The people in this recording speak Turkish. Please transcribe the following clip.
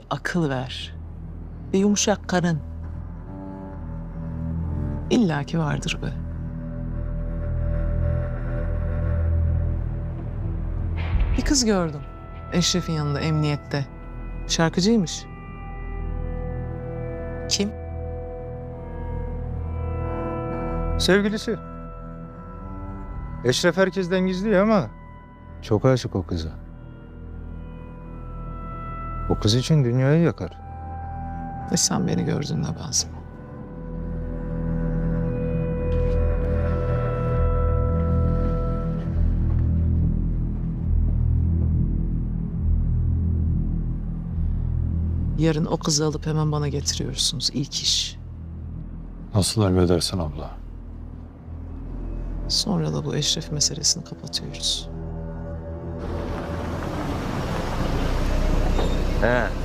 bir akıl ver. Bir yumuşak karın. İlla ki vardır be. Bir kız gördüm. Eşref'in yanında emniyette. Şarkıcıymış. Kim? Sevgilisi. Eşref herkesten gizliyor ama çok aşık o kıza. O kız için dünyayı yakar. E sen beni gördün Nabazım. Yarın o kızı alıp hemen bana getiriyorsunuz. İlk iş. Nasıl emredersin abla? Sonra da bu Eşref meselesini kapatıyoruz. 嗯。